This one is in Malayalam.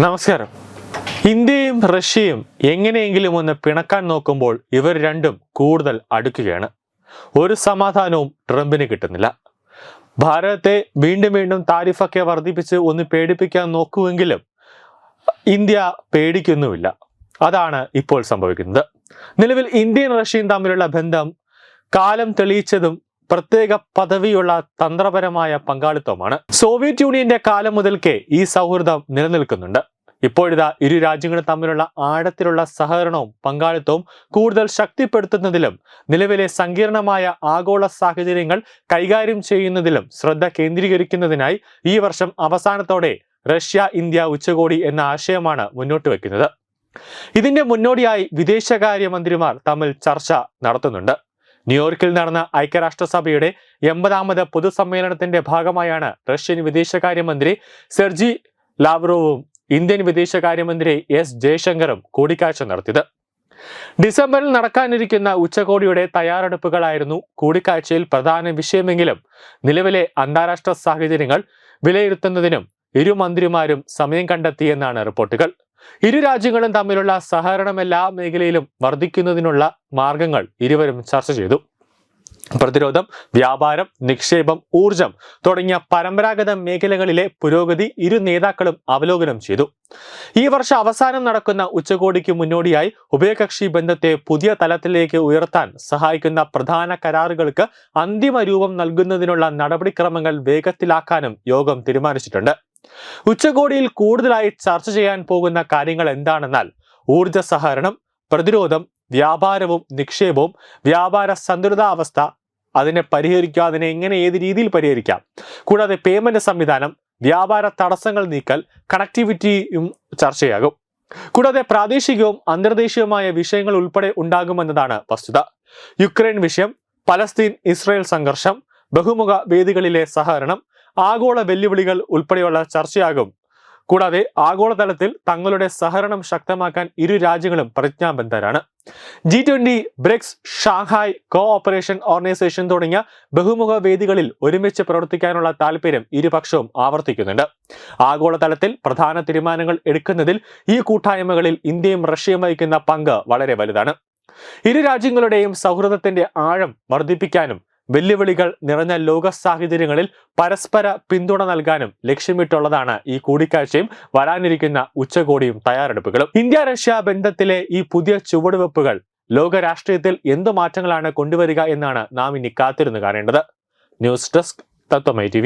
നമസ്കാരം. ഇന്ത്യയും റഷ്യയും എങ്ങനെയെങ്കിലും ഒന്ന് പിണക്കാൻ നോക്കുമ്പോൾ ഇവർ രണ്ടും കൂടുതൽ അടുക്കുകയാണ്. ഒരു സമാധാനവും ട്രംപിന് കിട്ടുന്നില്ല. ഭാരതത്തെ വീണ്ടും വീണ്ടും താരിഫൊക്കെ വർദ്ധിപ്പിച്ച് ഒന്ന് പേടിപ്പിക്കാൻ നോക്കുമെങ്കിലും ഇന്ത്യ പേടിക്കുന്നുമില്ല. അതാണ് ഇപ്പോൾ സംഭവിക്കുന്നത്. നിലവിൽ ഇന്ത്യയും റഷ്യയും തമ്മിലുള്ള ബന്ധം കാലം തെളിയിച്ചതും പ്രത്യേക പദവിയുള്ള തന്ത്രപരമായ പങ്കാളിത്തമാണ് സോവിയറ്റ് യൂണിയന്റെ കാലം മുതൽക്കേ ഈ സൗഹൃദം നിലനിൽക്കുന്നുണ്ട്. ഇപ്പോഴിതാ ഇരു രാജ്യങ്ങളും തമ്മിലുള്ള ആഴത്തിലുള്ള സഹകരണവും പങ്കാളിത്തവും കൂടുതൽ ശക്തിപ്പെടുത്തുന്നതിലും നിലവിലെ സങ്കീർണമായ ആഗോള സാഹചര്യങ്ങൾ കൈകാര്യം ചെയ്യുന്നതിലും ശ്രദ്ധ കേന്ദ്രീകരിക്കുന്നതിനായി ഈ വർഷം അവസാനത്തോടെ റഷ്യ ഇന്ത്യ ഉച്ചകോടി എന്ന ആശയമാണ് മുന്നോട്ട് വയ്ക്കുന്നത് ഇതിന്റെ മുന്നോടിയായി വിദേശകാര്യമന്ത്രിമാർ തമ്മിൽ ചർച്ച നടത്തുന്നുണ്ട്. ന്യൂയോർക്കിൽ നടന്ന ഐക്യരാഷ്ട്രസഭയുടെ എൺപതാമത് പൊതുസമ്മേളനത്തിന്റെ ഭാഗമായാണ് റഷ്യൻ വിദേശകാര്യമന്ത്രി സെർജി ലാവ്റോവും ഇന്ത്യൻ വിദേശകാര്യമന്ത്രി എസ് ജയശങ്കറും കൂടിക്കാഴ്ച നടത്തിയത്. ഡിസംബറിൽ നടക്കാനിരിക്കുന്ന ഉച്ചകോടിയുടെ തയ്യാറെടുപ്പുകളായിരുന്നു കൂടിക്കാഴ്ചയിൽ പ്രധാന വിഷയമെങ്കിലും നിലവിലെ അന്താരാഷ്ട്ര സാഹചര്യങ്ങൾ വിലയിരുത്തുന്നതിനും ഇരു മന്ത്രിമാരും സമയം കണ്ടെത്തിയെന്നാണ് റിപ്പോർട്ടുകൾ. ഇരു രാജ്യങ്ങളും തമ്മിലുള്ള സഹകരണം എല്ലാ മേഖലയിലും വർദ്ധിക്കുന്നതിനുള്ള മാർഗങ്ങൾ ഇരുവരും ചർച്ച ചെയ്തു. പ്രതിരോധം വ്യാപാരം നിക്ഷേപം ഊർജം തുടങ്ങിയ പരമ്പരാഗത മേഖലകളിലെ പുരോഗതി ഇരു നേതാക്കളും അവലോകനം ചെയ്തു. ഈ വർഷം അവസാനം നടക്കുന്ന ഉച്ചകോടിക്ക് മുന്നോടിയായി ഉഭയകക്ഷി ബന്ധത്തെ പുതിയ തലത്തിലേക്ക് ഉയർത്താൻ സഹായിക്കുന്ന പ്രധാന കരാറുകൾക്ക് അന്തിമ രൂപം നൽകുന്നതിനുള്ള നടപടിക്രമങ്ങൾ വേഗത്തിലാക്കാനും യോഗം തീരുമാനിച്ചിട്ടുണ്ട്. ഉച്ചകോടിയിൽ കൂടുതലായി ചർച്ച ചെയ്യാൻ പോകുന്ന കാര്യങ്ങൾ എന്താണെന്നാൽ ഊർജ സഹകരണം പ്രതിരോധം വ്യാപാരവും നിക്ഷേപവും വ്യാപാര സന്തുലിതാവസ്ഥ അതിനെ പരിഹരിക്കുക അതിനെ എങ്ങനെ ഏത് രീതിയിൽ പരിഹരിക്കാം? കൂടാതെ പേയ്മെന്റ് സംവിധാനം വ്യാപാര തടസ്സങ്ങൾ നീക്കൽ കണക്ടിവിറ്റിയും ചർച്ചയാകും കൂടാതെ പ്രാദേശികവും അന്തർദേശീയവുമായ വിഷയങ്ങൾ ഉൾപ്പെടെ ഉണ്ടാകുമെന്നതാണ് വസ്തുത. യുക്രൈൻ വിഷയം പലസ്തീൻ ഇസ്രായേൽ സംഘർഷം ബഹുമുഖ വേദികളിലെ സഹകരണം ആഗോള വെല്ലുവിളികൾ ഉൾപ്പെടെയുള്ള ചർച്ചയാകും. കൂടാതെ ആഗോളതലത്തിൽ തങ്ങളുടെ സഹകരണം ശക്തമാക്കാൻ ഇരു രാജ്യങ്ങളും പ്രതിജ്ഞാബദ്ധരാണ്. G twenty BRICS Shanghai cooperation organisation തുടങ്ങിയ ബഹുമുഖ വേദികളിൽ ഒരുമിച്ച് പ്രവർത്തിക്കാനുള്ള താല്പര്യം ഇരുപക്ഷവും ആവർത്തിക്കുന്നുണ്ട്. ആഗോളതലത്തിൽ പ്രധാന തീരുമാനങ്ങൾ എടുക്കുന്നതിൽ ഈ കൂട്ടായ്മകളിൽ ഇന്ത്യയും റഷ്യയും വഹിക്കുന്ന പങ്ക് വളരെ വലുതാണ്. ഇരു രാജ്യങ്ങളുടെയും സൗഹൃദത്തിന്റെ ആഴം വർദ്ധിപ്പിക്കാനും വെല്ലുവിളികൾ നിറഞ്ഞ ലോക സാഹചര്യങ്ങളിൽ പരസ്പര പിന്തുണ നൽകാനും ലക്ഷ്യമിട്ടുള്ളതാണ് ഈ കൂടിക്കാഴ്ചയും വരാനിരിക്കുന്ന ഉച്ചകോടിയും തയ്യാറെടുപ്പുകളും. ഇന്ത്യ റഷ്യ ബന്ധത്തിലെ ഈ പുതിയ ചുവടുവെപ്പുകൾ ലോക രാഷ്ട്രീയത്തിൽ എന്തു മാറ്റങ്ങളാണ് കൊണ്ടുവരിക എന്നാണ് നാം ഇനി കാത്തിരുന്ന് കാണേണ്ടത്. ന്യൂസ് ഡെസ്ക് തത്വമൈ ടി